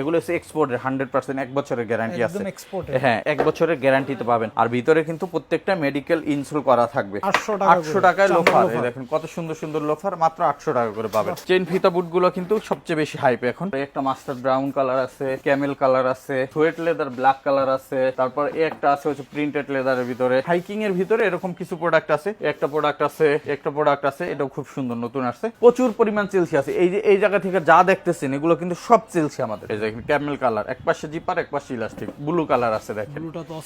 এগুলো হচ্ছে এক্সপোর্টের হান্ড্রেড পার্সেন্ট এক বছরের গ্যারান্টি আছে। হ্যাঁ এক বছরের গ্যারান্টিতে পাবেন। আর ভিতরে কিন্তু প্রত্যেকটা মেডিকেল ইনসুল করা থাকবে। আটশো টাকায় লোফার। দেখেন কত সুন্দর সুন্দর লোফার মাত্র আটশো টাকা করে পাবেন। চেন ফিতা বুটগুলো কিন্তু সবচেয়ে বেশি হাইপ এখন। একটা মাস্টার ব্রাউন কালার আছে ক্যামেল কালার আছে সোয়েট লেদার ব্ল্যাক কালার আছে তারপর একটা আছে হচ্ছে প্রিন্টেড লেদারের ভিতরে। হাইকিং এর ভিতরে এরকম কিছু প্রোডাক্ট আছে। একটা প্রোডাক্ট আছে একটা প্রোডাক্ট আছে এটাও খুব সুন্দর নতুন আসছে। প্রচুর পরিমাণ চেলসি আছে। এই যে এই জায়গা থেকে যা দেখতেছেন এগুলো কিন্তু সব চেলসি আমাদের। দেখেন ক্যামেল কালার। এক পাশে জিপার এক পাশে ইলাস্টিক। ব্লু কালার আছে দেখেন।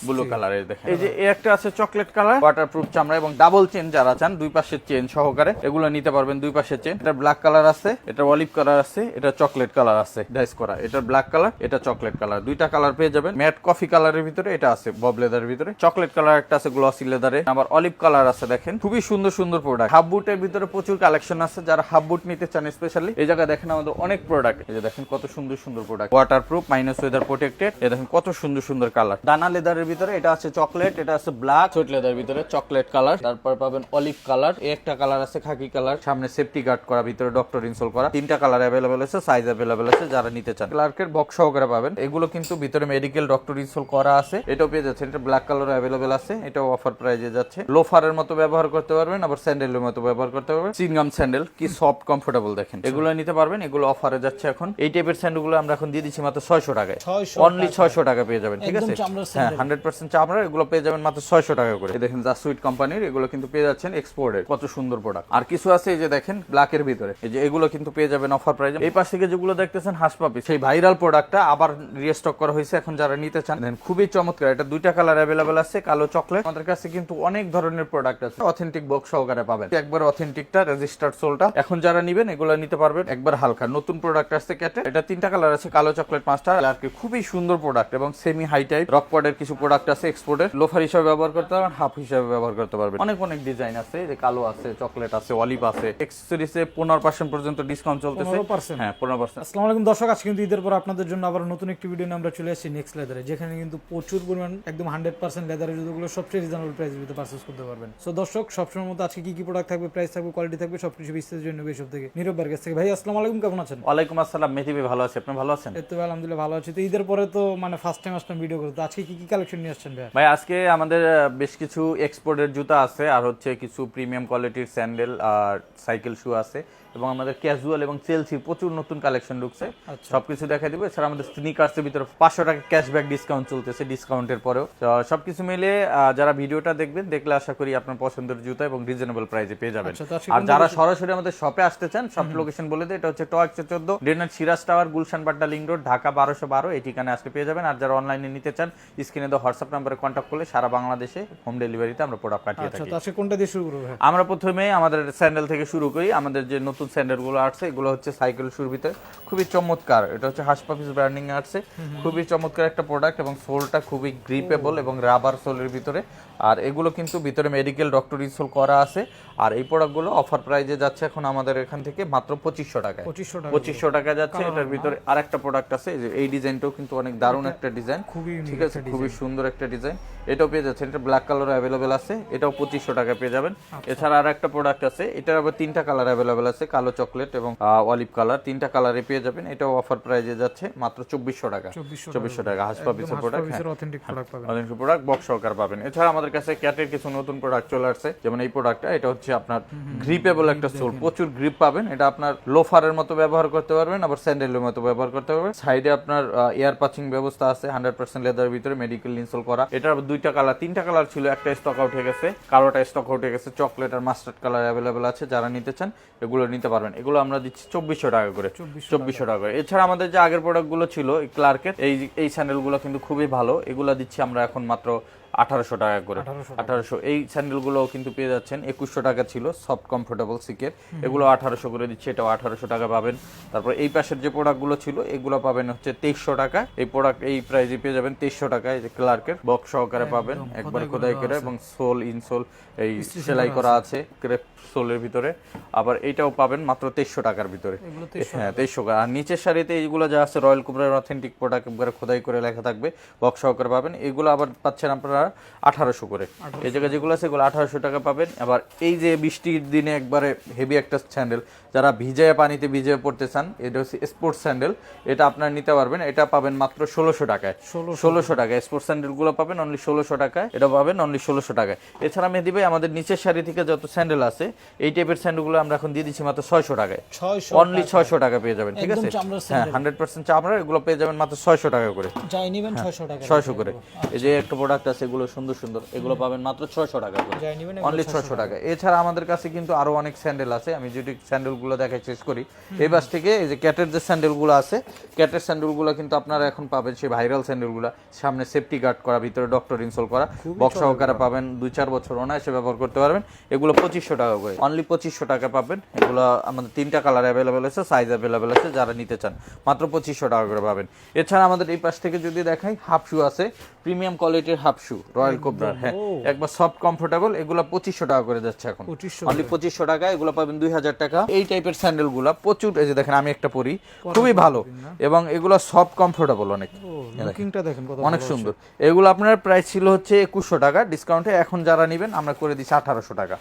ব্লু কালারের দেখেন। এই যে এই একটা আছে চকলেট কালার। ওয়াটারপ্রুফ চামড়া এবং ডাবল চেন যারা চান দুই পাশের চেন সহকারে এগুলো নিতে পারবেন দুই পাশের চেন এটা ব্ল্যাক কালার আছে এটা অলিভ কালার আছে এটা চকলেট কালার আছে। ডাইস করা এটা ব্ল্যাক কালার এটা চকলেট কালার। দুইটা কালার পেয়ে যাবেন। ম্যাট কফি কালারের ভিতরে এটা আছে বব লেদারের ভিতরে। চকলেট কালার একটা আছে গ্লসি লেদারে আবার অলিভ কালার আছে দেখেন। খুবই সুন্দর সুন্দর প্রোডাক্ট হাফ বুটের ভিতরে প্রচুর কালেকশন আছে। যারা হাফ বুট নিতে চান স্পেশালি এই জায়গায় দেখেন আমাদের অনেক প্রোডাক্ট এই যে দেখেন কত সুন্দর সুন্দর product waterproof minus weather protected এই দেখেন কত সুন্দর সুন্দর কালার দানা লেদারের ভিতরে এটা আছে চকলেট এটা আছে ব্ল্যাক সুইট লেদার ভিতরে চকলেট কালার তারপর পাবেন অলিভ কালার একটা কালার আছে খাকি কালার সামনে সেফটি গার্ড করা, ভিতরে ডক্টর ইনস্টল করা। তিনটা কালার অ্যাভেলেবল আছে সাইজ অ্যাভেলেবল আছে, যারা নিতে চান। ক্লার্কের বক্স সহকারে পাবেন। এগুলো কিন্তু ভিতরে মেডিকেল ডক্টর ইনস্টল করা আছে। এটাও পেয়ে যাচ্ছে এটা ব্ল্যাক কালার অ্যাভেলেবল আছে। এটাও অফার প্রাইজে যাচ্ছে। লোফারের মতো ব্যবহার করতে পারবেন, আবার স্যান্ডেলের মতো ব্যবহার করতে পারবেন। সিনগাম স্যান্ডেল কি সফট কমফোর্টেবল দেখেন। এগুলো নিতে পারবেন, এগুলো অফারে যাচ্ছে এখন। এই টাইপের স্যান্ডেলগুলো আমরা এখন দিয়ে দিচ্ছি মাত্র ছয়শো টাকায়। অনলি ছয়শো টাকা পেয়ে যাবেন ঠিক আছে? হ্যাঁ হান্ড্রেড পার্সেন্ট চামড়া এগুলো পেয়ে যাবেন মাত্র ছয়শো টাকা করে। দেখেন যা সুইট কোম্পানির এগুলো কিন্তু পেয়ে যাচ্ছেন এক্সপোর্টের কত সুন্দর প্রোডাক্ট আর কিছু আছে এই যে দেখেন ব্ল্যাকের ভিতরে। এই যে এগুলো কিন্তু পেয়ে যাবেন অফার প্রাইজে এই পাশ থেকে যেগুলো দেখতেছেন হাসপাপি সেই ভাইরাল প্রোডাক্টটা আবার রিস্টক করা হয়েছে এখন যারা নিতে চান দেখেন খুবই চমৎকার। এটা দুইটা কালার অ্যাভেলেবল আছে কালো চকলেট আমাদের কাছে কিন্তু অনেক ধরনের প্রোডাক্ট আছে। অথেন্টিক বক্স সহকারে পাবেন। একবার অথেন্টিকটা রেজিস্টার্ড সোলটা এখন যারা নিবেন এগুলো নিতে পারবেন। একবার হালকা। নতুন প্রোডাক্ট আসছে ক্যাটে এটা তিনটা কালার আছে কালো চকলেট পাঁচটা আর কি খুবই সুন্দর প্রোডাক্ট এবং সেমি হাই টাইপ রক পডের কিছু প্রোডাক্ট আছে এক্সপোর্টের লোফার হিসাবে ব্যবহার করতে পারবেন হাফ হিসাবে ব্যবহার করতে পারবেন। অনেক অনেক ডিজাইন আছে যে কালো আছে চকলেট আছে অলিভ আছে এক্সেসরিজে পনেরো পার্সেন্ট পর্যন্ত ডিসকাউন্ট চলতেছে। 15% হ্যাঁ পনেরো পার্সেন্ট আসসালামু আলাইকুম দর্শক আজকে কিন্তু ঈদের পর আপনাদের জন্য আবার নতুন একটি ভিডিও নিয়ে আমরা চলে এসেছি নেক্সট লেদারে যেখানে কিন্তু প্রচুর পরিমাণ একদম হান্ড্রেড পার্সেন্ট লেদারের জুতোগুলো সবচেয়ে রিজনেবল প্রাইস ভিতরে পারচেস করতে পারবেন। সো দর্শক সবসময় মতো আজকে কি কি প্রোডাক্ট থাকবে প্রাইস থাকবে কোয়ালিটি থাকবে সবকিছু বিস্তারিত জন্য সব থেকে নীরব ভাইয়ের থেকে। ভাই আসসালামু আলাইকুম কেমন আছেন? ওয়ালাইকুম আসসালাম মেথি ভাই ভালো আছে আপনি ভালো আছেন? এই তো ভাই আলহামদুলিল্লাহ ভালো আছি। তো ঈদের পরে তো মানে ফার্স্ট টাইম আসলাম ভিডিও করতে। আজকে কি কি কালেকশন নিয়ে আসছেন ভাই, আজকে আমাদের বেশ কিছু এক্সপোর্টের জুতা আছে, আর হচ্ছে কিছু প্রিমিয়াম কোয়ালিটির স্যান্ডেল আর সাইকেল শু আছে। এবং আমাদের ক্যাজুয়াল এবং চেলসির প্রচুর নতুন কালেকশন ঢুকছে। আচ্ছা। সবকিছু দেখা দিব। এছাড়া আমাদের স্নিকার্সের ভিতরে পাঁচশো টাকা ক্যাশব্যাক ডিসকাউন্ট চলতেছে ডিসকাউন্টের পরেও। সবকিছু মিলে যারা ভিডিওটা দেখবেন দেখলে আশা করি আপনার পছন্দের জুতা এবং রিজনেবল প্রাইসে পেয়ে যাবেন। আচ্ছা, আর যারা সরাসরি আমাদের শপে আসতে চান সব লোকেশন বলে দেয় এটা হচ্ছে ট একশো চোদ্দ ডেনার Siraj tower Gulshan Badda link road Dhaka বারোশো বারো। এই ঠিকানে আজকে পেয়ে যাবেন। আর যারা অনলাইনে নিতে চান স্ক্রিনে দেওয়া হোয়াটসঅ্যাপ নাম্বারে কন্ট্যাক্ট করলে সারা বাংলাদেশে হোম ডেলিভারিতে আমরা প্রোডাক্ট পাঠিয়ে আচ্ছা থাকি। আমরা প্রথমে আমাদের স্যান্ডেল থেকে শুরু করি। আমাদের যে নতুন স্যান্ডেলগুলো আসছে এগুলো হচ্ছে সাইকেল শুর ভিতরে খুবই চমৎকার এটা হচ্ছে হাসপাফিস ব্র্যান্ডিং আসছে। খুবই চমৎকার একটা প্রোডাক্ট এবং সোলটা খুবই গ্রিপেবল এবং রাবার সোলের ভিতরে। আর এগুলো কিন্তু ভিতরে মেডিকেল ডক্টর ইনস্টল করা আছে। আর এই প্রোডাক্টগুলো অফার প্রাইজে যাচ্ছে এখন আমাদের এখান থেকে মাত্র পঁচিশশো টাকায়। পঁচিশশো টাকা পঁচিশশো টাকা যাচ্ছে এটার ভিতরে আরেকটা প্রোডাক্ট আছে এই যে এই ডিজাইনটাও কিন্তু অনেক দারুণ একটা ডিজাইন খুবই ঠিক আছে খুবই সুন্দর একটা ডিজাইন এটাও পেয়ে যাচ্ছে এটা ব্ল্যাক কালার অ্যাভেলেবেল আছে এটাও পঁচিশশো টাকা পেয়ে যাবেন। আচ্ছা। এছাড়া আর একটা প্রোডাক্ট আছে এটার আবার তিনটা কালার অ্যাভেলেবেল আছে কালো চকলেট এবং অলিভ কালার তিনটা কালারে পেয়ে যাবেন। এটাও অফার প্রাইজে যাচ্ছে মাত্র চব্বিশশো টাকা। চব্বিশশো টাকা। হাসপা পিসের প্রোডাক্ট অথেন্টিক প্রোডাক্ট পাবেন। বক্স সহকার পাবেন। এছাড়া আমাদের কাছে ক্যাটের কিছু নতুন প্রোডাক্ট চলে আসছে। যেমন এই প্রোডাক্টটা এটা হচ্ছে আপনার গ্রিপেবল একটা সোল প্রচুর গ্রিপ পাবেন। এটা আপনার লোফারের মতো ব্যবহার করতে পারবেন আবার স্যান্ডেলের মতো ব্যবহার করতে পারবেন। সাইডে আপনার এয়ার পাচিং ব্যবস্থা আছে। হান্ড্রেড পার্সেন্ট লেদার ভিতরে মেডিকেল ইনস্টল করা। এটার দুইটা কালার তিনটা কালার ছিল। একটা স্টক আউট হয়ে গেছে কালোটা স্টক আউট হয়ে গেছে। চকলেট আর মাস্টার্ড কালার অ্যাভেলেবেল আছে। যারা নিতে চান এগুলো নিতে পারবেন। এগুলো আমরা দিচ্ছি চব্বিশশো টাকা করে। চব্বিশশো টাকা। করে। এছাড়া আমাদের যে আগের প্রোডাক্টগুলো ছিল ক্লার্কের এই এই স্যান্ডেলগুলো কিন্তু খুবই ভালো। এগুলো দিচ্ছি আমরা এখন মাত্র আঠারোশো টাকা করে। 1800 আঠারোশো এই স্যান্ডেলগুলো কিন্তু পেয়ে যাচ্ছেন। একুশশো টাকা ছিল সফট কমফোর্টেবল সিকের এগুলো আঠারোশো করে দিচ্ছে এটাও আঠারোশো টাকা পাবেন। তারপর এই পাশের যে প্রোডাক্টগুলো ছিল এগুলো পাবেন হচ্ছে তেইশশো টাকা। এই প্রোডাক্ট এই প্রাইজে পেয়ে যাবেন তেইশশো টাকা। এই যে ক্লার্কের বক্স সহকারে পাবেন। একবার খোদাই করে এবং সোল ইনসোল এই সেলাই করা আছে ক্রেপ সোলের ভিতরে। আবার এটাও পাবেন মাত্র তেইশশো টাকার ভিতরে। হ্যাঁ তেইশশো টাকা। আর নিচের সারিতে এইগুলো যা আছে রয়্যাল কুবরার অথেন্টিক প্রোডাক্ট একবারে খোদাই করে লেখা থাকবে বক্স সহকারে পাবেন। এগুলো আবার পাচ্ছেন আপনারা আপনারা আঠারোশো করে। এই জায়গায় যেগুলো আছে এগুলো আঠারোশো টাকা পাবেন। আবার এই যে বৃষ্টির দিনে একবারে হেভি একটা স্যান্ডেল যারা পানিতে পড়তে চান এটা হচ্ছে স্পোর্টস স্যান্ডেল এটা আপনারা নিতে পারবেন। এটা পাবেন মাত্র ষোলোশো টাকায়। ষোলোশো টাকায়। স্পোর্টস স্যান্ডেলগুলো পাবেন অনলি ষোলোশো টাকায়। এটা পাবেন অনলি ষোলোশো টাকায়। এছাড়া মেহেদি ভাই আমাদের নিচের সারি থেকে যত স্যান্ডেল আছে এই টাইপের স্যান্ডেলগুলো আমরা এখন দিয়ে দিচ্ছি মাত্র ছয়শো টাকায়। অনলি ছয়শো টাকা পেয়ে যাবেন ঠিক আছে? হ্যাঁ হান্ড্রেড পার্সেন্ট চামড়া এগুলো পেয়ে যাবেন মাত্র ছয়শো টাকা করে। ছয়শো ছয়শো করে। এই যে একটা প্রোডাক্ট আছে এগুলো সুন্দর সুন্দর এগুলো পাবেন মাত্র ছয়শো টাকা করে। অনলি ছয়শো টাকা। এছাড়া আমাদের কাছে কিন্তু আরও অনেক স্যান্ডেল আছে আমি যদি স্যান্ডেলগুলো দেখাই শেষ করি। এই বাস থেকে এই যে ক্যাটের যে স্যান্ডেলগুলো আছে ক্যাটের স্যান্ডেলগুলো কিন্তু আপনারা এখন পাবেন সেই ভাইরাল স্যান্ডেলগুলো সামনে সেফটি গার্ড করা ভিতরে ডক্টর ইনস্টল করা। বক্স সহকারে পাবেন দুই চার বছর অনায়াসে ব্যবহার করতে পারবেন। এগুলো পঁচিশশো টাকা করে। অনলি পঁচিশশো টাকা পাবেন। এগুলো আমাদের তিনটা কালার অ্যাভেলেবেল আছে সাইজ অ্যাভেলেবেল আছে যারা নিতে চান। মাত্র পঁচিশশো টাকা করে পাবেন। এছাড়া আমাদের এই পাশ থেকে যদি দেখাই হাফ শু আছে। প্রিমিয়াম কোয়ালিটির হাফ শু রয়্যাল কোবরার হ্যাঁ। একবার সফট কমফোর্টেবল এগুলো পঁচিশশো টাকা করে যাচ্ছে এখন। অনলি পঁচিশশো টাকা এগুলো পাবেন দুই হাজার টাকা। এই টাইপের স্যান্ডেলগুলা প্রচুর এই যে দেখেন আমি একটা পরি। খুবই ভালো। এবং এগুলো সফট কমফোর্টেবল অনেক। অনেক সুন্দর। এগুলো আপনার প্রাইস ছিল হচ্ছে একুশশো টাকা ডিসকাউন্টে এখন যারা নেবেন আমরা করে দিচ্ছি আঠারোশো টাকা।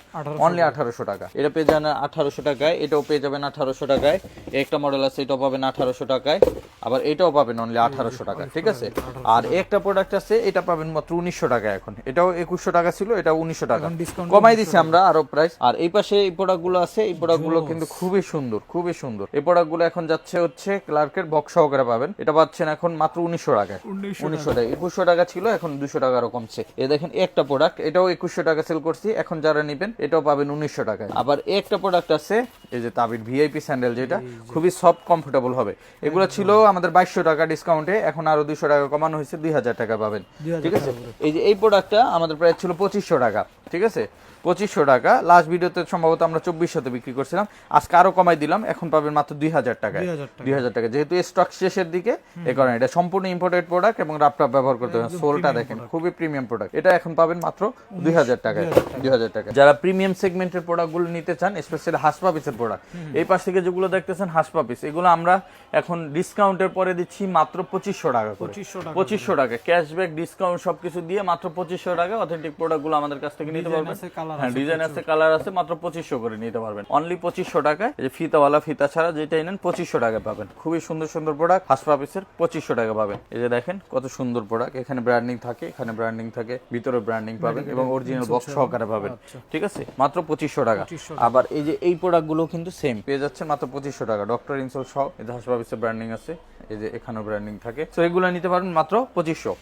অনলি আঠারোশো টাকা। এটা পেয়ে যাবেন আঠারোশো টাকায় এটাও পেয়ে যাবেন আঠারোশো টাকায়। একটা মডেল আছে এটাও পাবেন আঠারোশো টাকায়। আবার এটাও পাবেন অনলি আঠারোশো টাকা ঠিক আছে? আর একটা প্রোডাক্ট আছে এটা পাবেন মাত্র উনিশশো টাকা এখন। এটাও একুশশো টাকা ছিল এটা উনিশশো টাকা। কমাই দিছি আমরা আরও প্রাইস আর এই পাশে এই প্রোডাক্টগুলো আছে এই প্রোডাক্টগুলো কিন্তু খুবই সুন্দর খুবই সুন্দর। এই প্রোডাক্টগুলো এখন যাচ্ছে হচ্ছে ক্লার্কের বক্স সহকারে পাবেন। এটা পাচ্ছেন এখন মাত্র উনিশশো টাকায়। উনিশশো টাকা একুশশো টাকা ছিল এখন দুশো টাকা আরও কমছে। এ দেখেন একটা প্রোডাক্ট এটাও একুশশো টাকা সেল করছি। এখন যারা নেবেন এটাও পাবেন উনিশশো টাকায়। আবার একটা প্রোডাক্ট আছে এই যে তাবির ভিআইপি স্যান্ডেল যেটা খুবই সফট কমফোর্টেবল হবে। এগুলো ছিল আমাদের বাইশশো টাকা ডিসকাউন্টে এখন আরও দুশো টাকা কমানো হয়েছে দুই হাজার টাকা পাবেন। ঠিক আছে? এই এই প্রোডাক্টটা আমাদের প্রায় ছিল পঁচিশশো টাকা ঠিক আছে? পঁচিশশো টাকা। লাস্ট ভিডিওতে সম্ভবত আমরা চব্বিশশোতে বিক্রি করছিলাম। আজকে আরও কমাই দিলাম এখন পাবেন মাত্র দুই হাজার টাকায়। 2000 টাকা। দুই হাজার টাকা। যেহেতু স্টক শেষের দিকে এ কারণে এটা সম্পূর্ণ ইম্পোর্টেড প্রোডাক্ট এবং রাপটাপ ব্যবহার করতে হবে। সোলটা দেখেন খুবই প্রিমিয়াম প্রোডাক্ট এটা এখন পাবেন মাত্র দুই হাজার টাকায়। দুই হাজার টাকা। যারা প্রিমিয়াম সেগমেন্টের প্রোডাক্টগুলো নিতে চান স্পেশালি হাসপাপিসের প্রোডাক্ট এই পাশ থেকে যেগুলো দেখতেছেন হাসপাপিস এগুলো আমরা এখন ডিসকাউন্টের পরে দিচ্ছি মাত্র পঁচিশশো টাকা করে। পঁচিশশো টাকা। টাকা। ক্যাশব্যাক ডিসকাউন্ট সবকিছু দিয়ে মাত্র পঁচিশশো টাকা অথেন্টিক প্রোডাক্টগুলো আমাদের কাছ থেকে নিতে পারবেন। হ্যাঁ ডিজাইন আছে কালার আছে মাত্র পঁচিশশো করে নিতে পারবেন। অনলি পঁচিশশো টাকায় যে ফিতাওয়ালা ফিতা ছাড়া যেটাই নেন পঁচিশশো টাকা পাবেন। খুবই সুন্দর সুন্দর প্রোডাক্ট হাসপাপিসের পঁচিশশো টাকা পাবেন। এই যে দেখেন কত সুন্দর প্রোডাক্ট এখানে ব্র্যান্ডিং থাকে এখানে ব্র্যান্ডিং থাকে ভিতরে ব্র্যান্ডিং পাবেন এবং অরিজিনাল বক্স সহকারে পাবেন। ঠিক আছে? মাত্র পঁচিশশো টাকা। আবার এই যে এই প্রোডাক্টগুলো কিন্তু সেম পেয়ে যাচ্ছে মাত্র পঁচিশশো টাকা। ডক্টর ইনসোল সহ এই যে হাসপাপিসের ব্র্যান্ডিং আছে। এই যে এখানেও ব্র্যান্ডিং থাকে। তো এগুলো নিতে পারবেন মাত্র পঁচিশশো।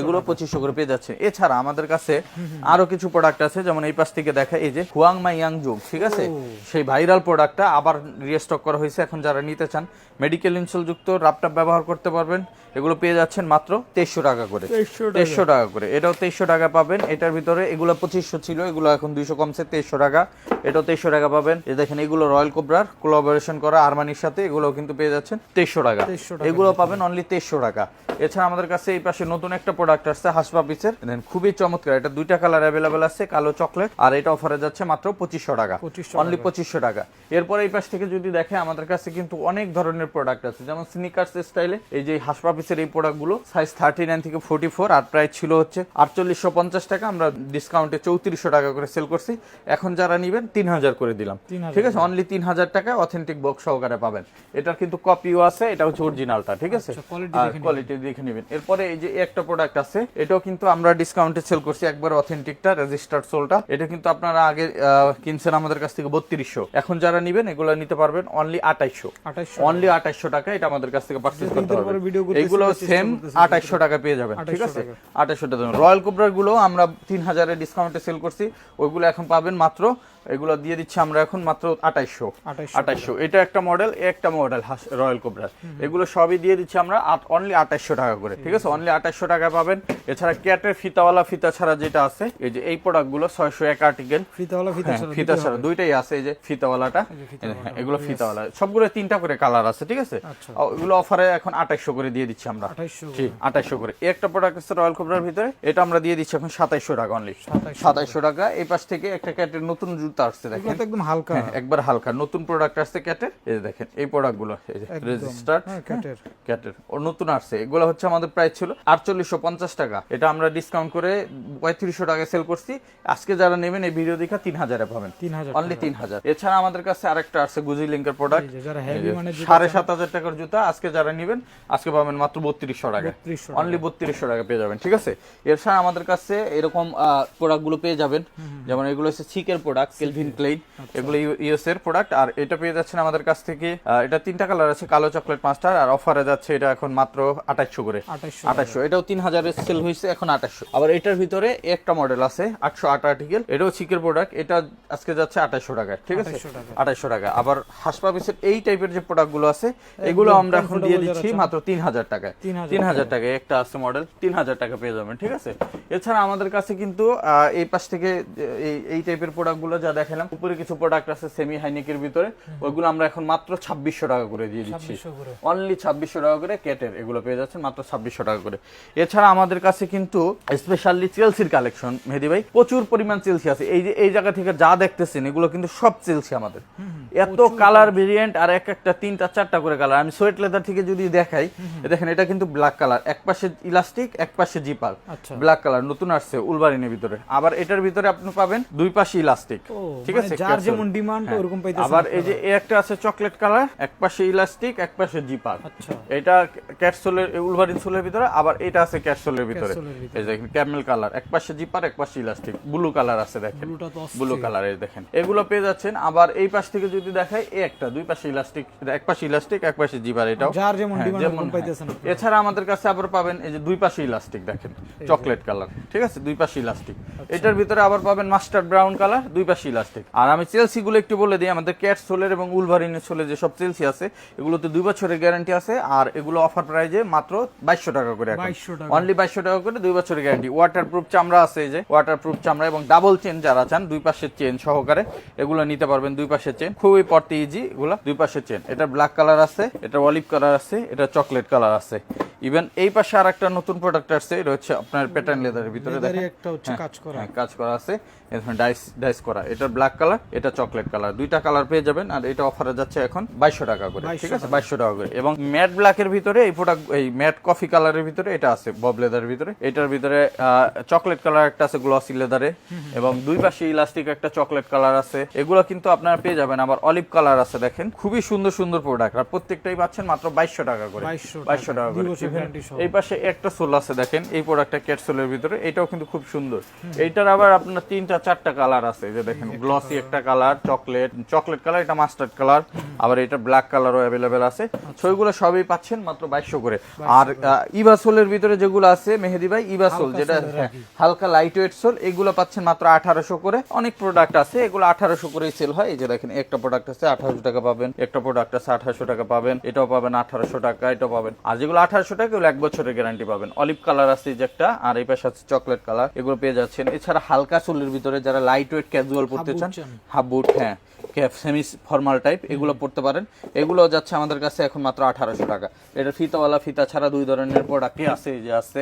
এগুলো পঁচিশশো করে পেয়ে যাচ্ছে। এছাড়া আমাদের কাছে আরও কিছু প্রোডাক্ট আছে যেমন এই পাশ থেকে দেখা এই যে হুয়াং মাই ইয়াং যুগ ঠিক আছে? সেই ভাইরাল প্রোডাক্টটা আবার রিস্টক করা হয়েছে। এখন যারা নিতে চান মেডিকেল ইনসোল যুক্ত ল্যাপটপ ব্যবহার করতে পারবেন। এগুলো পেয়ে যাচ্ছেন মাত্র তেইশশো টাকা করে। 2300 টাকা। তেইশশো টাকা করে। এটাও তেইশশো টাকা পাবেন। এটার ভিতরে এগুলো পঁচিশশো ছিল এগুলো এখন দুইশো কমছে তেইশশো টাকা। এটাও তেইশশো টাকা পাবেন। এই দেখেন এগুলো রয়্যাল কোবরার কোলাবোরেশন করা আরমানির সাথে এগুলো কিন্তু পেয়ে যাচ্ছেন তেইশশো টাকা। 2300 টাকা। এগুলো পাবেন অনলি তেইশশো টাকা। এছাড়া আমাদের কাছে এই পাশে নতুন একটা প্রোডাক্ট আসছে হাসপা পিসের। দেন খুবই চমৎকার। এটা দুইটা কালার অ্যাভেলেবেল আছে কালো চকলেট আর এটা অফারে যাচ্ছে মাত্র পঁচিশশো টাকা। 2500 অনলি পঁচিশশো টাকা। এরপর এই পাশ থেকে যদি দেখে আমাদের কাছে কিন্তু অনেক ধরনের প্রোডাক্ট আছে। যেমন স্নিকার্স স্টাইলে এই যে হাসপা পিসের এই প্রোডাক্টগুলো সাইজ থার্টি নাইন থেকে ফোর্টি ফোর আর প্রাইস ছিল হচ্ছে আটচল্লিশশো পঞ্চাশ টাকা। আমরা ডিসকাউন্টে চৌত্রিশশো টাকা করে সেল করছি। এখন যারা নিবেন তিন হাজার করে দিলাম। ঠিক আছে? অনলি তিন হাজার টাকা অথেন্টিক বক্স সহকারে পাবেন। এটার কিন্তু কপিও আছে এটা হচ্ছে অরিজিনালটা ঠিক আছে? আচ্ছা, quality আর দেখে কোয়ালিটি দেখে নেবেন। এরপরে এই যে একটা প্রোডাক্ট আছে এটাও কিন্তু আমরা ডিসকাউন্টে সেল করছি একবার অথেন্টিকটা রেজিস্টার্ড সোলটা এটা কিন্তু আপনারা আগে কিনছেন আমাদের কাছ থেকে বত্রিশশো। এখন যারা নিবেন এগুলো নিতে পারবেন অনলি আঠাইশশো। অনলি আঠাইশশো টাকা এটা আমাদের কাছ থেকে পারচেজ করতে পারবেন। এইগুলো সেম আঠাইশশো টাকা পেয়ে যাবেন ঠিক আছে। আঠাইশশো টাকা রয়্যাল কোবরারগুলো আমরা তিন হাজারের ডিসকাউন্টে সেল করছি ওইগুলো এখন পাবেন মাত্র এগুলো দিয়ে দিচ্ছি আমরা এখন মাত্র আঠাইশশো। 2800 আঠাইশশো। এটা একটা মডেল একটা মডেল রয়্যাল কোবরার এগুলো সবই দিয়ে দিচ্ছি আমরা অনলি আঠাইশশো টাকা করে ঠিক আছে? অনলি আঠাইশশো টাকা পাবেন। এছাড়া ক্যাটের ফিতাওয়ালা ফিতা ছাড়া যেটা আছে এই যে এই প্রোডাক্টগুলো ছয়শো এক আর্টিকেল ফিতাওয়ালা ফিতা হ্যাঁ, ছাড়া দুইটাই আছে এই যে ফিতাওয়ালাটা। হ্যাঁ, এগুলো ফিতাওয়ালা। সবগুলো তিনটা করে কালার আছে ঠিক আছে? আচ্ছা। এগুলো অফারে এখন আঠাইশশো করে দিয়ে দিচ্ছি আমরা। 2800 জি আঠাইশশো করে। একটা প্রোডাক্ট আছে রয়্যাল কোবরার ভিতরে এটা আমরা দিয়ে দিচ্ছি এখন সাতাইশশো টাকা অনলি 2700 সাতাইশশো টাকা। এই পাশ থেকে একটা ক্যাটের নতুন জুতা আসছে দেখেন। একদম হালকা। হ্যাঁ, একবার হালকা। নতুন প্রোডাক্ট আসছে ক্যাটের এই দেখেন এই প্রোডাক্টগুলো ক্যাটের। ও নতুন আসছে। এগুলো হচ্ছে আমাদের প্রাইস ছিল আটচল্লিশশো পঞ্চাশ টাকা। এটা আমরা ডিসকাউন্ট করে পঁয়ত্রিশশো টাকা সেল করছি। আজকে যারা নেবেন এই ভিডিও দেখা তিন হাজারে পাবেন। তিন হাজার অনলি তিন হাজার। এছাড়া আমাদের কাছে আরেকটা আছে গুজি লিঙ্কের প্রোডাক্ট সাড়ে সাত হাজার টাকার জুতা আজকে যারা নেবেন আজকে পাবেন মাত্র বত্রিশশো টাকা। অনলি বত্রিশশো টাকা পেয়ে যাবেন ঠিক আছে? এর ছাড়া আমাদের কাছে এরকম প্রোডাক্টগুলো পেয়ে যাবেন। যেমন এগুলো হচ্ছে চিকের প্রোডাক্ট কেলভিন ক্লেইন এগুলো ইউএস এর প্রোডাক্ট আর এটা পেয়ে যাচ্ছেন আমাদের কাছ থেকে এটা তিনটা কালার আছে কালো চকলেট পাঁচটা আর অফারে যাচ্ছে এটা এখন মাত্র আঠাশশো করে। আঠাশশো এটাও তিন হাজারের সেল হয়েছে এখন আঠাশশো আবার এটার ভিতরে একটা মডেল আছে আটশো আট আর্টিকেল এটাও চিকের প্রোডাক্ট এটা আজকে যাচ্ছে আঠাশশো টাকায় ঠিক আছে? 2800 টাকা। আঠাশশো টাকা। আবার হাসপাবিসের এই টাইপের যে প্রোডাক্টগুলো আছে এগুলো আমরা এখন দিয়ে দিচ্ছি মাত্র তিন হাজার টাকায়। 3000 তিন হাজার টাকায়। একটা আছে মডেল তিন হাজার টাকা পেয়ে যাবেন ঠিক আছে? এছাড়া আমাদের কাছে কিন্তু এই পাশ থেকে এই এই টাইপের প্রোডাক্টগুলো যা দেখালাম উপরে কিছু প্রোডাক্ট আছে সেমি হাইনিকের ভিতরে ওইগুলো আমরা এখন মাত্র ছাব্বিশশো টাকা করে দিয়ে দিচ্ছি। অনলি ছাব্বিশশো টাকা করে কেটের এগুলো পেয়ে যাচ্ছেন মাত্র ছাব্বিশশো টাকা করে। এছাড়া আমাদের কাছে কিন্তু স্পেশালি চেলসির কালেকশন মেহেদি ভাই প্রচুর পরিমাণ চেলসি আছে। এই যে এই জায়গা থেকে যা দেখতেছেন এগুলো কিন্তু সব চেলসি আমাদের। এত কালার ভেরিয়েন্ট আর এক একটা তিনটা চারটা করে কালার আমি সোয়েট লেদার থেকে যদি দেখাই দেখেন এটা কিন্তু ব্ল্যাক কালার এক পাশে ইলাস্টিক এক পাশে জিপার ব্ল্যাক কালার নতুন আসছে উলবারিনের ভিতরে। আবার এটার ভিতরে আপনি পাবেন দুই পাশে ইলাস্টিক ঠিক মানে আছে? যার যেমন ডিমান্ড হ্যাঁ। ওরকম পাইতেছেন আবার এই যে একটা আছে চকলেট কালার এক পাশে ইলাস্টিক এক পাশে জিপার এটা ক্যাটসোলের উলভারিন সোলের ভিতরে আবার এটা আছে ক্যাটসোলের ভিতরে। এই দেখেন ক্যামেল কালার এক পাশে জিপার এক পাশে ইলাস্টিক। ব্লু কালার আছে দেখেন। ব্লু কালারের দেখেন। এগুলো পেয়ে যাচ্ছেন আবার এই পাশ থেকে যদি দেখাই এই একটা দুই পাশে ইলাস্টিক এক পাশে ইলাস্টিক এক পাশে জিপার এটাও। যার যেমন হ্যাঁ, ডিমান্ড যেমন, হ্যাঁ। এছাড়া আমাদের কাছে আবার পাবেন এই যে দুই পাশে ইলাস্টিক দেখেন। চকলেট কালার ঠিক আছে? দুই পাশে ইলাস্টিক। আচ্ছা। এটার ভিতরে আবার পাবেন মাস্টার্ড ব্রাউন কালার দুই পাশে ইলাস্টিক। আর আমি চেলসি গুলো একটু বলে দিই আমাদের ক্যাট সোলের এবং উলভারিনের সোলে যে সব চেলসি আছে এগুলোতে দুই বছরের গ্যারান্টি আছে আর এগুলো অফার প্রাইজে মাত্র বাইশশো টাকা করে 2200। অনলি বাইশশো টাকা করে দুই বছরের গ্যারান্টি ওয়াটার প্রুফ চামড়া আছে এই যে ওয়াটার প্রুফ চামড়া এবং ডাবল চেন যারা চান দুই পাশের চেন সহকারে এগুলো নিতে পারবেন দুই পাশের চেন খুবই পড়তে ইজি এগুলো দুই পাশের চেন এটা ব্ল্যাক কালার আছে এটা অলিভ কালার আছে এটা চকলেট কালার আছে। ইভেন এই পাশে আর একটা নতুন প্রোডাক্ট আসছে এটা হচ্ছে আপনার প্যাটার্ন লেদারের ভিতরে দেখেন। একটা হচ্ছে কাজ করা। হ্যাঁ কাজ করা আছে। এখানে ডাইস ডাইস করা। এটা ব্ল্যাক কালার এটা চকলেট কালার দুইটা কালার পেয়ে যাবেন আর এটা অফারে যাচ্ছে এখন বাইশশো টাকা করে ঠিক আছে? বাইশশো টাকা। করে। এবং ম্যাট ব্ল্যাকের ভিতরে এই প্রোডাক্ট এই ম্যাট কফি কালারের ভিতরে এটা আছে বব লেদারের ভিতরে। এটার ভিতরে চকলেট কালার একটা আছে গ্লসি লেদারে এবং দুই পাশে ইলাস্টিক একটা চকলেট কালার আছে। এগুলো কিন্তু আপনারা পেয়ে যাবেন। আবার অলিভ কালার আছে দেখেন। খুবই সুন্দর সুন্দর প্রোডাক্ট আর প্রত্যেকটাই পাচ্ছেন মাত্র বাইশশো টাকা করে। 2200 বাইশশো টাকা করে। এই পাশে একটা সোল আছে দেখেন। এই প্রোডাক্টটা ক্যাট সোলের ভিতরে। এটাও কিন্তু খুব সুন্দর। এইটার আবার আপনার তিনটা চারটা কালার আছে। এই যে দেখেন গ্লসি একটা কালার চকলেট চকলেট কালার এটা মাস্টার্ড কালার আবার এটা ব্ল্যাক কালারও অ্যাভেলেবেল আছে। আচ্ছা। তো এগুলো সবই পাচ্ছেন মাত্র বাইশশো করে। আর ইভাসোলের ভিতরে যেগুলো আছে মেহেদি ভাই ইভাসোল যেটা হ্যাঁ। হালকা লাইট ওয়েট সোল এগুলো পাচ্ছেন মাত্র আঠারোশো করে। অনেক প্রোডাক্ট আছে এগুলো আঠারোশো করেই সেল হয়। এই যে দেখেন একটা প্রোডাক্ট আছে আঠারোশো টাকা পাবেন একটা প্রোডাক্ট আছে আঠারোশো টাকা পাবেন এটাও পাবেন আঠারোশো টাকা এটাও পাবেন। আর যেগুলো আঠারোশো টাকা এগুলো এক বছরের গ্যারান্টি পাবেন। অলিভ কালার আছে যে একটা আর এই পাশে আছে চকলেট কালার এগুলো পেয়ে যাচ্ছেন। এছাড়া হালকা সোলের ভিতরে যারা লাইট ওয়েট ক্যাজুয়াল পড়তে চান চান। হাফ বুট হ্যাঁ সেমি ফর্মাল টাইপ এগুলো পড়তে পারেন। এগুলো যাচ্ছে আমাদের কাছে এখন মাত্র আঠারোশো টাকা। এটা ফিতাওয়ালা ফিতা ছাড়া দুই ধরনের প্রোডাক্টই আছে এই যে আছে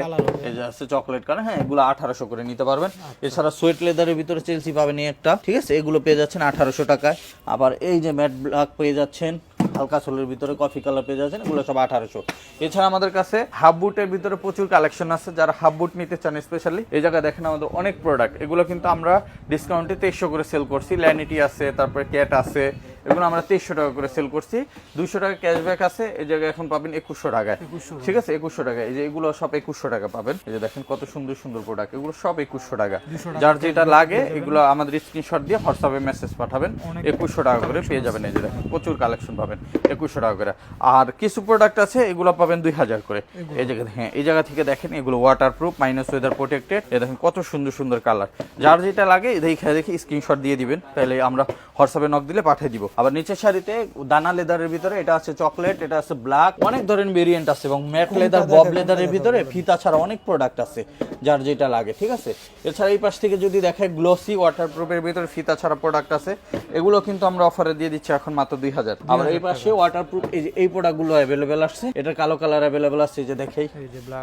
এই যে আছে চকলেট কালার হ্যাঁ এগুলো আঠারোশো করে নিতে পারবেন। এছাড়া সোয়েট লেদারের ভিতরে চেলসি পাবেন একটা ঠিক আছে? এগুলো পেয়ে যাচ্ছেন আঠারোশো টাকায়। আবার এই যে ম্যাট ব্ল্যাক পেয়ে যাচ্ছেন হালকা সোলের ভিতরে কফি কালার পেয়ে যাচ্ছেন এগুলো সব আঠারোশো। এছাড়া আমাদের কাছে হাফ বুটের ভিতরে প্রচুর কালেকশন আছে যারা হাফ বুট নিতে চান স্পেশালি এই জায়গায় দেখেন আমাদের অনেক প্রোডাক্ট এগুলো কিন্তু আমরা ডিসকাউন্টে তেইশশো করে সেল করছি। ল্যানিটি আছে তারপরে ক্যাট আছে এগুলো আমরা তেইশশো টাকা করে সেল করছি। দুইশো টাকা ক্যাশব্যাক আছে এই জায়গায় এখন পাবেন একুশশো টাকায়। ঠিক আছে? একুশশো টাকা এই যে এগুলো সব একুশশো টাকা পাবেন। এই যে দেখেন কত সুন্দর সুন্দর প্রোডাক্ট এগুলো সব একুশশো টাকা। যার যেটা লাগে এগুলো আমাদের স্ক্রিনশট দিয়ে হোয়াটসঅ্যাপে মেসেজ পাঠাবেন। একুশশো টাকা করে পেয়ে যাবেন। এই যে দেখেন প্রচুর কালেকশন পাবেন। একুশশো টাকা করে। আর কিছু প্রোডাক্ট আছে এগুলো পাবেন দুই হাজার করে। এই জায়গা হ্যাঁ এই জায়গা থেকে দেখেন এগুলো waterproof minus weather protected এ দেখেন কত সুন্দর সুন্দর কালার যার যেটা লাগে দেখে দেখে স্ক্রিনশট দিয়ে দিবেন। তাহলে আমরা হোয়াটসঅ্যাপে নক দিলে পাঠিয়ে দিব। আবার নিচের সারিতে দানা লেদারের ভিতরে এটা আছে চকলেট এটা আছে ব্ল্যাক অনেক ধরনের ভেরিয়েন্ট আছে এবং ম্যাট লেদার বব লেদারের ভিতরে ফিতা ছাড়া অনেক প্রোডাক্ট আছে যার যেটা লাগে ঠিক আছে? এছাড়া এই পাশ থেকে যদি দেখায় গ্লোসি ওয়াটার প্রুফের ভিতরে ফিতা ছাড়া প্রোডাক্ট আছে এগুলো কিন্তু আমরা অফারে দিয়ে দিচ্ছি এখন মাত্র দুই হাজার। আবার এই পাশে ওয়াটার প্রুফ এই যে এই প্রোডাক্টগুলো অ্যাভেলেবেল আসছে এটা কালো কালার অ্যাভেলেবেল আসছে যে দেখেই।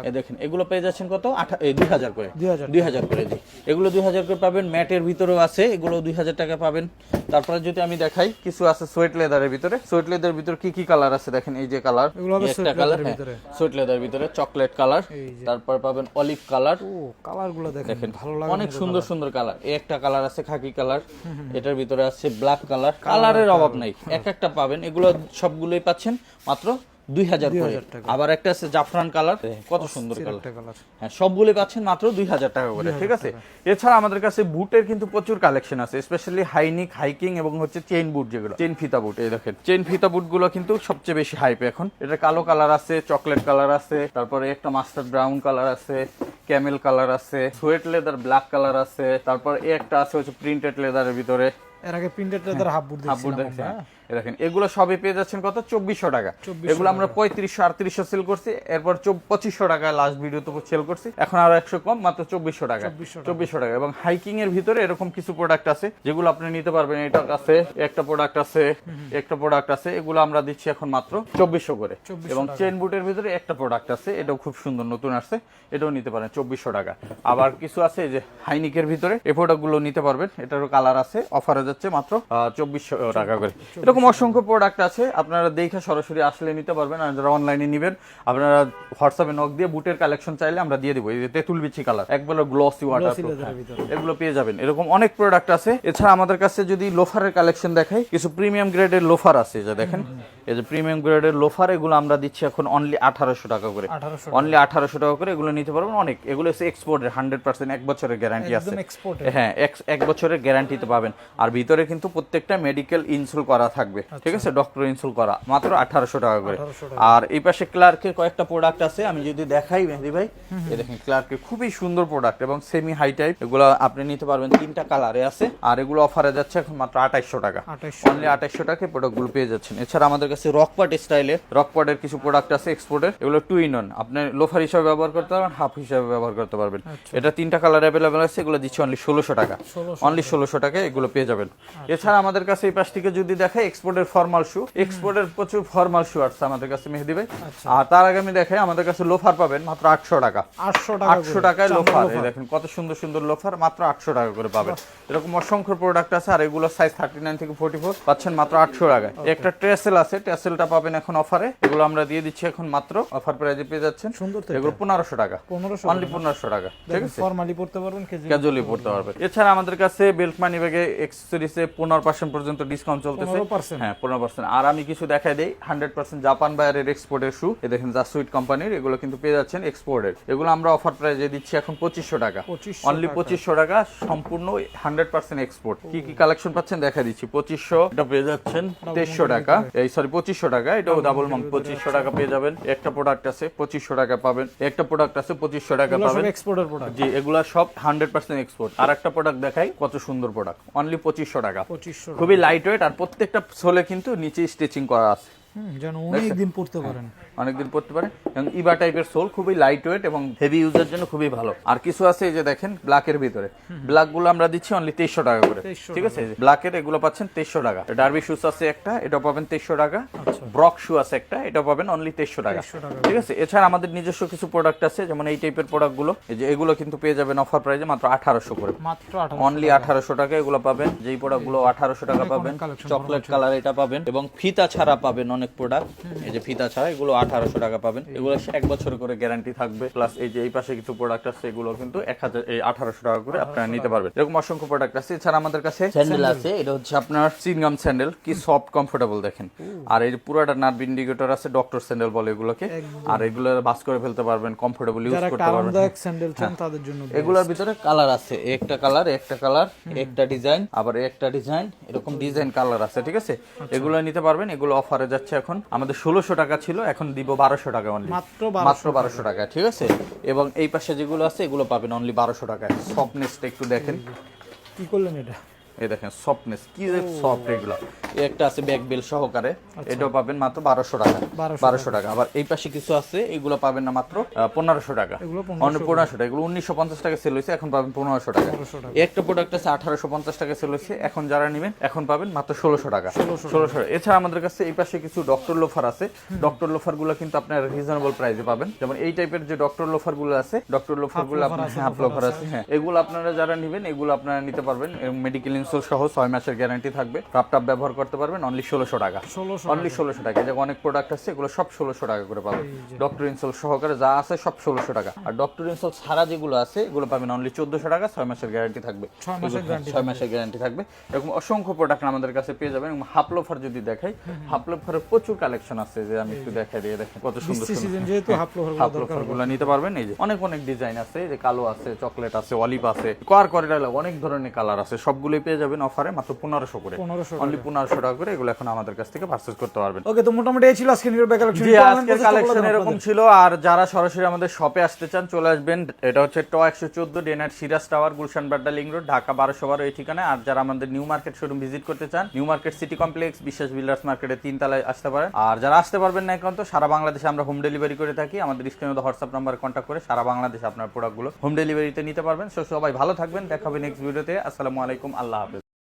এই দেখেন এগুলো পেয়ে যাচ্ছেন কত? আঠা দুই হাজার করে। 2000 দুই হাজার করে জি। এগুলো দুই হাজার করে পাবেন ম্যাটের ভিতরেও আছে এগুলো দুই হাজার টাকা পাবেন। তারপরে যদি আমি দেখাই কিছু আছে সোয়েট লেদারের ভিতরে। সোয়েট লেদার ভিতরে কি কি কালার আছে দেখেন? এই যে কালার এগুলো হবে একটা কালার ভিতরে। সোয়েট লেদার ভিতরে চকলেট কালার তারপর পাবেন অলিভ কালার ও কালারগুলো দেখেন দেখেন ভালো লাগে অনেক সুন্দর সুন্দর কালার এই একটা কালার আছে খাকি কালার এটার ভিতরে আছে ব্ল্যাক কালার কালারের অভাব নাই। এক একটা পাবেন। এগুলো সবগুলোই পাচ্ছেন মাত্র দুই হাজার আবার একটা আছে জাফরান কালার। কত সুন্দর কালার। হ্যাঁ সবগুলো পাচ্ছেন মাত্র দুই হাজার টাকা করে ঠিক আছে? এছাড়া আমাদের কাছে বুটের কিন্তু প্রচুর কালেকশন আছে স্পেশালি হাইনিক হাইকিং এবং হচ্ছে চেইন বুট যেগুলো। চেইন ফিতা বুট এই দেখেন। চেইন ফিতা বুটগুলো কিন্তু সবচেয়ে বেশি হাইপ এখন। এটা কালো কালার আছে চকলেট কালার আছে তারপরে একটা মাস্টার ব্রাউন কালার আছে ক্যামেল কালার আছে সোয়েট লেদার ব্ল্যাক কালার আছে তারপর একটা আছে হচ্ছে প্রিন্টেড লেদারের ভিতরে। এর আগে printed leather half boot half boot দেখেন এগুলো সবই পেয়ে যাচ্ছেন কত? চব্বিশশো টাকা। এগুলো আমরা পঁয়ত্রিশশো আটত্রিশশো সেল করছি। এরপর পঁচিশশো টাকায় লাস্ট ভিডিওতে সেল করছি। এখন আরও একশো কম মাত্র চব্বিশশো টাকা। চব্বিশশো টাকা। এবং হাইকিং এর ভিতরে এরকম কিছু প্রোডাক্ট আছে যেগুলো আপনি নিতে পারবেন। এটা আছে একটা প্রোডাক্ট আছে একটা প্রোডাক্ট আছে। এগুলো আমরা দিচ্ছি এখন মাত্র চব্বিশশো করে। এবং চেন বুটের ভিতরে একটা প্রোডাক্ট আছে। এটাও খুব সুন্দর নতুন আসছে। এটাও নিতে পারেন চব্বিশশো টাকা। আবার কিছু আছে যে হাইনিকের ভিতরে। এই প্রোডাক্টগুলো নিতে পারবেন। এটারও কালার আছে অফারে যাচ্ছে মাত্র চব্বিশশো টাকা করে। এরকম অসংখ্য প্রোডাক্ট আছে। আপনারা দেখে সরাসরি আসলে নিতে পারবেন আর যারা অনলাইনে নেবেন আপনারা হোয়াটসঅ্যাপে নক দিয়ে বুটের কালেকশন চাইলে আমরা দিয়ে দেবো। এই যে তেঁতুল বিচি কালার একবার গ্লসি ওয়াটার। এগুলো পেয়ে যাবেন। এরকম অনেক প্রোডাক্ট আছে। এছাড়া আমাদের কাছে যদি লোফারের কালেকশন দেখাই কিছু প্রিমিয়াম গ্রেডের লোফার আছে যা দেখেন। এই যে প্রিমিয়াম গ্রেডের লোফার এগুলো আমরা দিচ্ছি এখন অনলি আঠারোশো টাকা করে। অনলি আঠারোশো টাকা করে এগুলো নিতে পারবেন অনেক। এগুলো হচ্ছে এক্সপোর্টের হান্ড্রেড পার্সেন্ট এক বছরের গ্যারান্টি আছে। হ্যাঁ এক- বছরের গ্যারান্টিতে পাবেন। আর ভিতরে কিন্তু প্রত্যেকটা মেডিকেল ইনসুল করা থাকবে ঠিক আছে? ডক্টর ইনসুল করা। মাত্র আঠারোশো টাকা করে। আর এই পাশে ক্লার্কের কয়েকটা প্রোডাক্ট আছে। আমি যদি দেখাই মেহেদি ভাই দেখেন ক্লার্কের খুবই সুন্দর প্রোডাক্ট এবং সেমি হাই টাইপ এগুলো আপনি নিতে পারবেন। তিনটা কালারে আছে। আর এগুলো অফারে যাচ্ছে এখন মাত্র আঠাইশশো টাকা। 2800 অনলি আঠাইশশো টাকায় প্রোডাক্টগুলো পেয়ে যাচ্ছেন। এছাড়া আমাদের কাছে রকপাট স্টাইলে রকপাটের কিছু প্রোডাক্ট আছে এক্সপোর্টের এগুলো টু ইন অন আপনি লোফার হিসাবে ব্যবহার করতে পারবেন হাফ হিসাবে ব্যবহার করতে পারবেন। এটা তিনটা কালার অ্যাভেলেবেল আছে। এগুলো দিচ্ছে অনলি ষোলোশো টাকা। অনলি ষোলোশো টাকায় এগুলো পেয়ে যাবেন। এছাড়া আমাদের কাছে এই পাশ থেকে যদি দেখাই এক্সপোর্টের ফর্মাল শু এক্সপোর্টের প্রচুর ফর্মাল শু আসছে আমাদের কাছে মেহেদি ভাই। আর তার আগে আমি দেখাই আমাদের কাছে লোফার পাবেন মাত্র আটশো টাকা। 800 টাকা আটশো টাকায় লোফার এই দেখেন কত সুন্দর সুন্দর লোফার মাত্র আটশো টাকা করে পাবেন। এরকম অসংখ্য প্রোডাক্ট আছে আর এগুলো সাইজ থার্টি নাইন থেকে ফোর্টি ফোর পাচ্ছেন মাত্র আটশো টাকায়। একটা ট্রেসেল আছে ট্রেসেলটা পাবেন এখন অফারে এগুলো আমরা দিয়ে দিচ্ছি এখন মাত্র অফার প্রাইজে পেয়ে যাচ্ছেন। সুন্দর এগুলো পনেরোশো টাকা। 1500 অনলি পনেরোশো টাকা ঠিক আছে? ফর্মালি পড়তে পারবেন ক্যাজুয়ালি পড়তে পারবে এছাড়া আমাদের কাছে বেল্ট মানি ব্যাগে এক্সেসরিজে পনেরো পার্সেন্ট পর্যন্ত ডিসকাউন্ট চলতেছে। 15% হ্যাঁ পনেরো পার্সেন্ট আর আমি কিছু দেখাই দেই। হান্ড্রেড পার্সেন্ট জাপান বায়ারের এক্সপোর্টের শু এ দেখেন যা সুইট কোম্পানির এগুলো কিন্তু পেয়ে যাচ্ছেন এক্সপোর্টের এগুলো আমরা অফার প্রাইজে দিচ্ছি এখন পঁচিশশো টাকা। অনলি পঁচিশশো টাকা সম্পূর্ণ হান্ড্রেড পার্সেন্ট এক্সপোর্ট কি কি কালেকশন পাচ্ছেন দেখা দিচ্ছি। পঁচিশশো এটা পেয়ে যাচ্ছেন। তেইশশো টাকা। এই সরি পঁচিশশো টাকা। এটাও ডাবল মাং পঁচিশশো টাকা পেয়ে যাবেন। একটা প্রোডাক্ট আছে পঁচিশশো টাকা পাবেন। একটা প্রোডাক্ট আছে পঁচিশশো টাকা পাবেন। এক্সপোর্টের প্রোডাক্ট জি এগুলা সব হান্ড্রেড পার্সেন্ট এক্সপোর্ট আর একটা প্রোডাক্ট দেখাই কত সুন্দর প্রোডাক্ট অনলি পঁচিশশো টাকা। খুবই লাইট ওয়েট আর প্রত্যেকটা সোলে কিন্তু নিচে স্টিচিং করা আছে। যেন অনেক দিন পড়তে পারেন। অনেকদিন পড়তে পারে। এবং ইবা টাইপের সোল খুবই লাইট ওয়েট এবং হেভি ইউজের জন্য খুবই ভালো। আর কিছু আছে এই যে দেখেন ব্ল্যাকের ভিতরে। ব্ল্যাকগুলো আমরা দিচ্ছি অনলি তেইশশো টাকা করে। ঠিক আছে? ব্ল্যাকের এগুলো পাচ্ছেন তেইশশো টাকা। ডার্বি শুজ আছে একটা এটা পাবেন তেইশশো টাকা। আচ্ছা। ব্রক শু আছে একটা এটা পাবেন অনলি তেইশশো টাকা। ঠিক আছে? এছাড়া আমাদের নিজস্ব কিছু প্রোডাক্ট আছে যেমন এই টাইপের প্রোডাক্টগুলো। এই যে এগুলো কিন্তু পেয়ে যাবেন অফার প্রাইজে মাত্র আঠারোশো করে। মাত্র অনলি আঠারোশো টাকা এগুলো পাবেন। যেই প্রোডাক্টগুলো আঠারোশো টাকা পাবেন চকলেট কালার এটা পাবেন। এবং ফিতা ছাড়া পাবেন অনেক প্রোডাক্ট এই যে ফিতা ছাড়া এগুলো আঠারোশো টাকা পাবেন। এগুলো এক বছর করে গ্যারান্টি থাকবে। প্লাস এই যে এই পাশে কিছু প্রোডাক্ট আছে এগুলো কিন্তু এক হাজার এই আঠারোশো টাকা করে আপনারা নিতে পারবেন। এরকম অসংখ্য প্রোডাক্ট আছে। এছাড়া আমাদের কাছে স্যান্ডেল আছে। এটা হচ্ছে আপনার সিনগাম স্যান্ডেল কি সফট কমফোর্টেবল দেখেন। আর এই যে পুরোটা নার্ভ ইন্ডিকেটর আছে ডক্টর স্যান্ডেল বলে এগুলোকে। আর এগুলো বাস করে ফেলতে পারবেন কমফোর্টেবল ইউজ করতে পারবেন। স্যান্ডেল চান তাদের জন্য এগুলোর ভিতরে কালার আছে। একটা কালার একটা কালার একটা ডিজাইন আবার একটা ডিজাইন এরকম ডিজাইন কালার আছে ঠিক আছে? এগুলো নিতে পারবেন। এগুলো অফারে যাচ্ছে এখন। আমাদের ষোলোশো টাকা ছিল এখন দিব বারোশো টাকা অনলি মাত্র মাত্র বারোশো টাকা। ঠিক আছে? এবং এই পাশে যেগুলো আছে এগুলো পাবেন অনলি বারোশো টাকায়। সফটনেসটা একটু দেখেন। কি করলেন এটা? এই দেখেন সফটনেস কি সফট এগুলো। একটা আছে ব্যাক বেল সহকারে এটাও পাবেন মাত্র বারোশো টাকা। বারোশো টাকা। আবার এই পাশে কিছু আছে এগুলো পাবেন না মাত্র পনেরোশো টাকা। অন্য পনেরোশো টাকা। এগুলো উনিশশো পঞ্চাশ টাকা সেল হয়েছে এখন পাবেন পনেরোশো টাকা। 1500 টাকা। এই একটা প্রোডাক্ট আছে আঠারোশো পঞ্চাশ টাকা সেল হয়েছে এখন যারা নেবেন এখন পাবেন মাত্র ষোলোশো টাকা। ষোলোশো এছাড়া আমাদের কাছে এই পাশে কিছু ডক্টর লোফার আছে। ডক্টর লোফারগুলো কিন্তু আপনার রিজনেবল প্রাইসে পাবেন। যেমন এই টাইপের যে ডক্টর লোফারগুলো আছে ডক্টর লোফারগুলো আপনার হাফ লোফার আছে হ্যাঁ। এগুলো আপনারা যারা নেবেন এগুলো আপনারা নিতে পারবেন। মেডিকেল ইনসোল সহ ছয় মাসের গ্যারান্টি থাকবে। কাপ টাপ ব্যবহার করতে পারবেন অনলি ষোলোশো টাকা। অনলি ষোলোশো টাকা। যে অনেক প্রোডাক্ট আছে এগুলো সব ষোলোশো টাকা করে পাবেন। ডক্টর ইনসোল সহকারে যা আছে সব ষোলোশো টাকা। আর ডক্টর ইনসোল ছাড়া যেগুলো আছে এগুলো পাবেন অনলি চোদ্দশো টাকা ছয় মাসের গ্যারান্টি থাকবে। ছয় মাসের গ্যারান্টি থাকবে। এরকম অসংখ্য প্রোডাক্ট আমাদের কাছে পেয়ে যাবেন। এবং হাফ লোফার যদি দেখাই হাফ লোফারের প্রচুর কালেকশন আছে যে আমি একটু দেখাই দিয়ে দেখেন কত সুন্দর বৃষ্টি সুন্দর। সিজন হাফ হাফ দরকারগুলো নিতে পারবেন। এই যে অনেক অনেক ডিজাইন আছে যে কালো আছে চকলেট আছে অলিভ আছে। কোয়ার করিডার অনেক ধরনের কালার আছে সবগুলোই পেয়ে যাবেন অফারে মাত্র পনেরোশো করে। অনলি পনেরোশো টাকা করে এগুলো এখন আমাদের কাছ থেকে পারচেজ করতে পারবেন। ওকে তো মোটামুটি এই ছিল আজকে নিউর কালেকশন জি আজকের কালেকশন এরকম ছিল। আর যারা সরাসরি আমাদের শপে আসতে চান চলে আসবেন। এটা হচ্ছে ট একশো চোদ্দ ডেনার Siraj tower Gulshan Badda link road Dhaka বারোশো বারো এই ঠিকানায়। আর যারা আমাদের নিউ মার্কেট শোরুম ভিজিট করতে চান New Market City complex Biswas builders মার্কেটের তিন তলায় আসতে পারেন। আর যারা আসতে পারবেন না এখন তো সারা বাংলাদেশে আমরা হোম ডেলিভারি করে থাকি। আমাদের স্ক্রিনে হোয়াটসঅ্যাপ নাম্বারে কন্ট্যাক্ট করে সারা বাংলাদেশে আপনার প্রোডাক্টগুলো হোম ডেলিভারিতে নিতে পারবেন। সো সবাই ভালো থাকবেন। দেখাবে নেক্সট ভিডিওতে আসসালামু আলাইকুম। আল্লাহ। up.